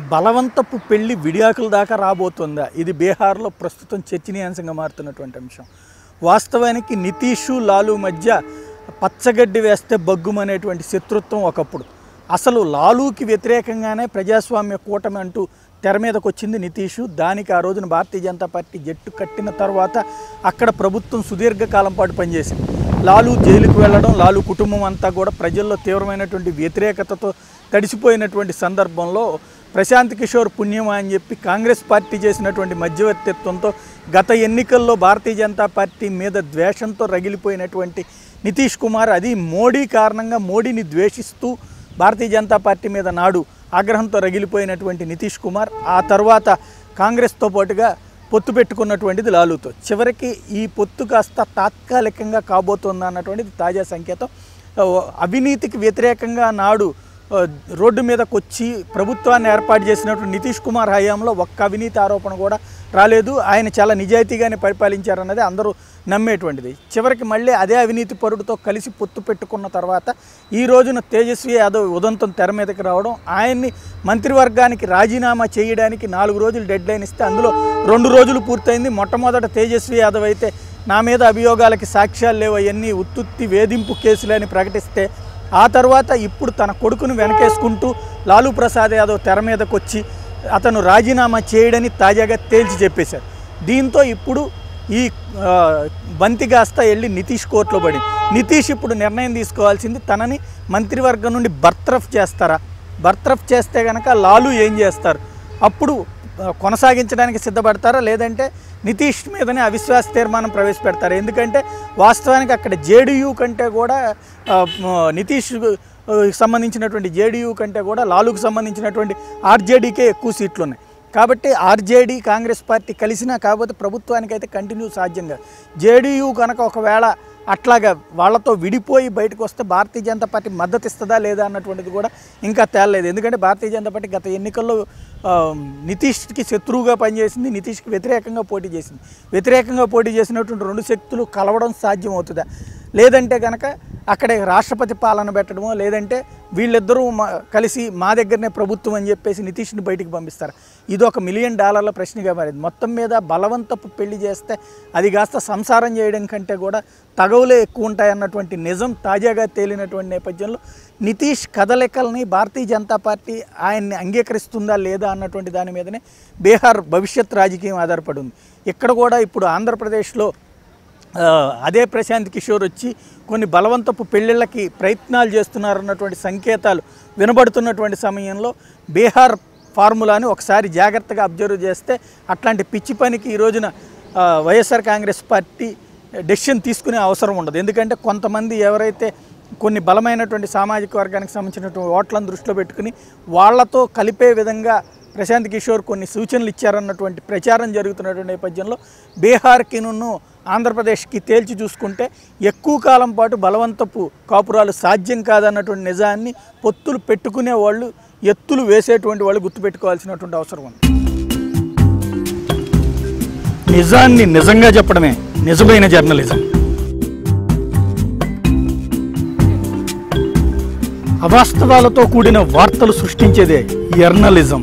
బలవంతపు పెళ్ళి విడాకుల దాకా రాబోతుందా? ఇది బీహార్లో ప్రస్తుతం చర్చనీయాంశంగా మారుతున్నటువంటి అంశం. వాస్తవానికి నితీషు లాలు మధ్య పచ్చగడ్డి వేస్తే బగ్గుమనేటువంటి శత్రుత్వం ఒకప్పుడు. అసలు లాలూకి వ్యతిరేకంగానే ప్రజాస్వామ్య కూటమి అంటూ తెర మీదకు వచ్చింది నితీషు. దానికి ఆ రోజున భారతీయ జనతా పార్టీ జట్టు కట్టిన తర్వాత అక్కడ ప్రభుత్వం సుదీర్ఘకాలం పాటు పనిచేసింది. లాలు జైలుకు వెళ్ళడం లాలు కుటుంబం అంతా కూడా ప్రజల్లో తీవ్రమైనటువంటి వ్యతిరేకతతో తడిసిపోయినటువంటి సందర్భంలో ప్రశాంత్ కిషోర్ పుణ్యమా అని చెప్పి కాంగ్రెస్ పార్టీ చేసినటువంటి మధ్యవర్తిత్వంతో గత ఎన్నికల్లో భారతీయ జనతా పార్టీ మీద ద్వేషంతో రగిలిపోయినటువంటి నితీష్ కుమార్ అది మోడీ కారణంగా మోడీని ద్వేషిస్తూ భారతీయ జనతా పార్టీ మీద నాడు ఆగ్రహంతో రగిలిపోయినటువంటి నితీష్ కుమార్ ఆ తర్వాత కాంగ్రెస్తో పాటుగా పొత్తు పెట్టుకున్నటువంటిది లాలూతో. చివరికి ఈ పొత్తు కాస్త తాత్కాలికంగా కాబోతోందా అన్నటువంటిది తాజా సంకేతం. అవినీతికి వ్యతిరేకంగా నాడు రోడ్డు మీదకు వచ్చి ప్రభుత్వాన్ని ఏర్పాటు చేసినట్టు నితీష్ కుమార్ హయాంలో ఒక్క అవినీతి ఆరోపణ కూడా రాలేదు. ఆయన చాలా నిజాయితీగానే పరిపాలించారన్నది అందరూ నమ్మేటువంటిది. చివరికి మళ్ళీ అదే అవినీతి పరుడితో కలిసి పొత్తు పెట్టుకున్న తర్వాత ఈ రోజున తేజస్వి యాదవ్ ఉదంతం తెర మీదకి రావడం ఆయన్ని మంత్రివర్గానికి రాజీనామా చేయడానికి నాలుగు రోజులు డెడ్ లైన్ ఇస్తే అందులో రెండు రోజులు పూర్తయింది. మొట్టమొదట తేజస్వి యాదవ్ అయితే నా మీద అభియోగాలకి సాక్ష్యాలు లేవు అవన్నీ ఉత్తుత్తి వేధింపు కేసులని ప్రకటిస్తే ఆ తర్వాత ఇప్పుడు తన కొడుకును వెనకేసుకుంటూ లాలూ ప్రసాద్ యాదవ్ తెర మీదకు వచ్చి అతను రాజీనామా చేయడని తాజాగా తేల్చి చెప్పేశారు. దీంతో ఇప్పుడు ఈ బంతిగాస్త వెళ్ళి నితీష్ కోర్టులో పడి నితీష్ ఇప్పుడు నిర్ణయం తీసుకోవాల్సింది తనని మంత్రివర్గం నుండి బర్తరఫ్ చేస్తారా? బర్తరఫ్ చేస్తే కనుక లాలు ఏం చేస్తారు? అప్పుడు కొనసాగించడానికి సిద్ధపడతారా? లేదంటే నితీష్ మీదనే అవిశ్వాస తీర్మానం ప్రవేశపెడతారు? ఎందుకంటే వాస్తవానికి అక్కడ జేడీయూ కంటే కూడా నితీష్ సంబంధించినటువంటి జేడీయూ కంటే కూడా లాలుకు సంబంధించినటువంటి ఆర్జేడీకే ఎక్కువ సీట్లు ఉన్నాయి కాబట్టి ఆర్జేడీ కాంగ్రెస్ పార్టీ కలిసినా కాకపోతే ప్రభుత్వానికైతే కంటిన్యూ సాధ్యం కాదు జేడీయూ కనుక ఒకవేళ అట్లాగా వాళ్ళతో విడిపోయి బయటకు వస్తే భారతీయ జనతా పార్టీ మద్దతు ఇస్తుందా లేదా అన్నటువంటిది కూడా ఇంకా తేలలేదు. ఎందుకంటే భారతీయ జనతా పార్టీ గత ఎన్నికల్లో నితీష్కి శత్రువుగా పనిచేసింది నితీష్కి వ్యతిరేకంగా పోటీ చేసింది. వ్యతిరేకంగా పోటీ చేసినటువంటి రెండు శక్తులు కలవడం సాధ్యం అవుతుందా లేదంటే కనుక అక్కడే రాష్ట్రపతి పాలన పెట్టడమో లేదంటే వీళ్ళిద్దరూ మా- కలిసి మా దగ్గరనే ప్రభుత్వం అని చెప్పేసి నితీష్ని బయటికి పంపిస్తారు. ఇది ఒక మిలియన్ డాలర్ల ప్రశ్నగా మారింది. మొత్తం మీద బలవంతపు పెళ్ళి చేస్తే అది కాస్త సంసారం చేయడం కంటే కూడా తగవులే ఎక్కువ ఉంటాయన్నటువంటి నిజం తాజాగా తేలినటువంటి నేపథ్యంలో నితీష్ కదలికల్ని భారతీయ జనతా పార్టీ ఆయన్ని అంగీకరిస్తుందా లేదా అన్నటువంటి దాని మీదనే బీహార్ భవిష్యత్ రాజకీయం ఆధారపడి ఉంది. ఇక్కడ కూడా ఇప్పుడు ఆంధ్రప్రదేశ్లో అదే ప్రశాంత్ కిషోర్ వచ్చి కొన్ని బలవంతపు పెళ్ళిళ్ళకి ప్రయత్నాలు చేస్తున్నారన్నటువంటి సంకేతాలు వినబడుతున్నటువంటి సమయంలో బీహార్ ఫార్ములాని ఒకసారి జాగ్రత్తగా అబ్జర్వ్ చేస్తే అట్లాంటి పిచ్చి పనికి ఈ రోజున వైఎస్ఆర్ కాంగ్రెస్ పార్టీ డెసిషన్ తీసుకునే అవసరం ఉండదు. ఎందుకంటే కొంతమంది ఎవరైతే కొన్ని బలమైనటువంటి సామాజిక వర్గానికి సంబంధించినటువంటి ఓట్లను దృష్టిలో పెట్టుకుని వాళ్ళతో కలిపే విధంగా ప్రశాంత్ కిషోర్ కొన్ని సూచనలు ఇచ్చారన్నటువంటి ప్రచారం జరుగుతున్నటువంటి నేపథ్యంలో బీహార్కిను ఆంధ్రప్రదేశ్కి తేల్చి చూసుకుంటే ఎక్కువ కాలం పాటు బలవంతపు కాపురాలు సాధ్యం కాదన్నటువంటి నిజాన్ని పొత్తులు పెట్టుకునే వాళ్ళు ఎత్తులు వేసేటువంటి వాళ్ళు గుర్తుపెట్టుకోవాల్సినటువంటి అవసరం ఉంది. నిజాన్ని నిజంగా చెప్పడమే నిజమైన జర్నలిజం. అవాస్తవాలతో కూడిన వార్తలు సృష్టించేదే జర్నలిజం.